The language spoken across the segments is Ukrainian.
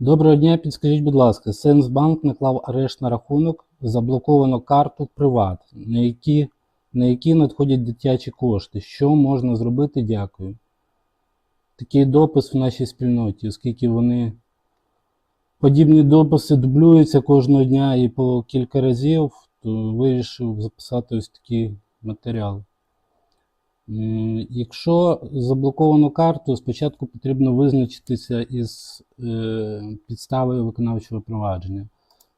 Доброго дня, підскажіть, будь ласка, Сенсбанк наклав арешт на рахунок, заблоковано карту Приват, на які, на які надходять дитячі кошти. Що можна зробити? Дякую. Такий допис в нашій спільноті, оскільки вони подібні дописи дублюються кожного дня і по кілька разів, то вирішив записати ось такий матеріал. Якщо заблоковано карту, спочатку потрібно визначитися із е, підставою виконавчого провадження.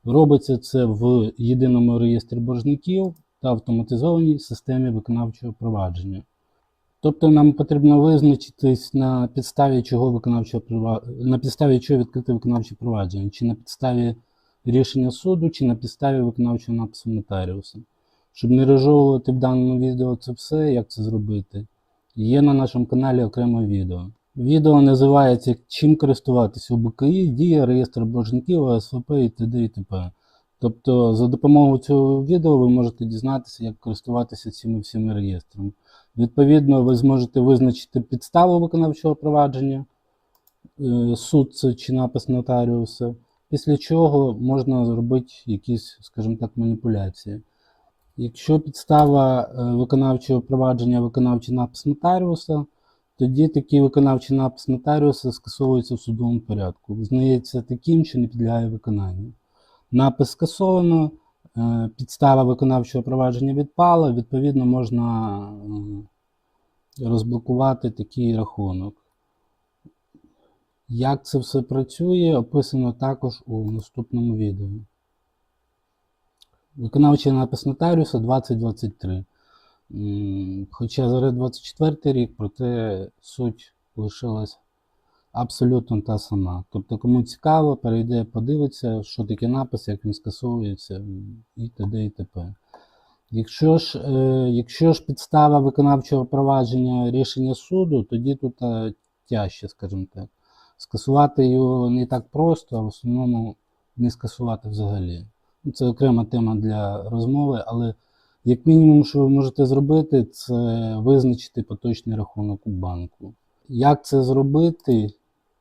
Робиться це в єдиному реєстрі боржників та автоматизованій системі виконавчого провадження. Тобто нам потрібно визначитись на підставі чого виконавчого на підставі чого відкрити виконавче провадження, чи на підставі рішення суду, чи на підставі виконавчого напису нотаріуса. Щоб не розжовувати в даному відео це все, як це зробити, є на нашому каналі окреме відео. Відео називається Чим користуватися у БКІ, дія, реєстр боржників, ОСВП і т.д. і т.п. Тобто, за допомогою цього відео ви можете дізнатися, як користуватися цими всіми реєстрами. Відповідно, ви зможете визначити підставу виконавчого провадження, е, суд чи напис нотаріуса, після чого можна зробити якісь, скажімо так, маніпуляції. Якщо підстава е, виконавчого провадження виконавчий напис нотаріуса, тоді такий виконавчий напис нотаріуса скасовується в судовому порядку. Визнається таким, що не підлягає виконанню. Напис скасовано, е, підстава виконавчого провадження відпала, відповідно, можна е, розблокувати такий рахунок. Як це все працює, описано також у наступному відео. Виконавчий напис нотаріуса 2023. Хоча зараз 24 рік, проте суть лишилась абсолютно та сама. Тобто, кому цікаво, перейде, подивиться, що таке напис, як він скасовується і т.д. і т.п. Якщо ж, е, якщо ж підстава виконавчого провадження рішення суду, тоді тут е, тяжче, скажімо так. Скасувати його не так просто, а в основному не скасувати взагалі. Це окрема тема для розмови, але як мінімум, що ви можете зробити, це визначити поточний рахунок у банку. Як це зробити?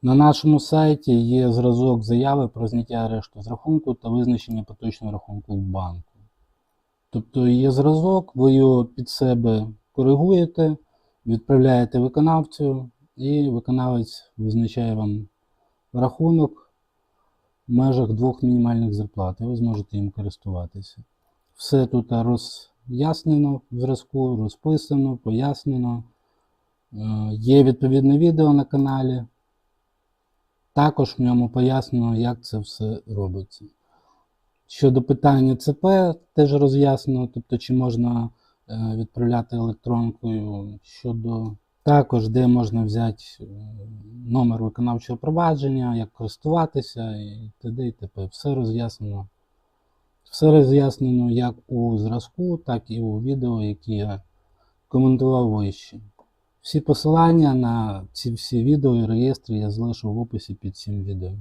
На нашому сайті є зразок заяви про зняття арешту з рахунку та визначення поточного рахунку в банку. Тобто є зразок, ви його під себе коригуєте, відправляєте виконавцю, і виконавець визначає вам рахунок в межах двох мінімальних зарплат, ви зможете їм користуватися. Все тут роз'яснено в зразку, розписано, пояснено. Е, Є відповідне відео на каналі. Також в ньому пояснено, як це все робиться. Щодо питання ЦП, теж роз'яснено, тобто чи можна е, відправляти електронкою. Щодо також, де можна взяти е, номер виконавчого провадження, як користуватися і т.д. і т.п. Все роз'яснено. Все роз'яснено як у зразку, так і у відео, які я коментував вище. Всі посилання на ці всі відео і реєстри я залишу в описі під цим відео.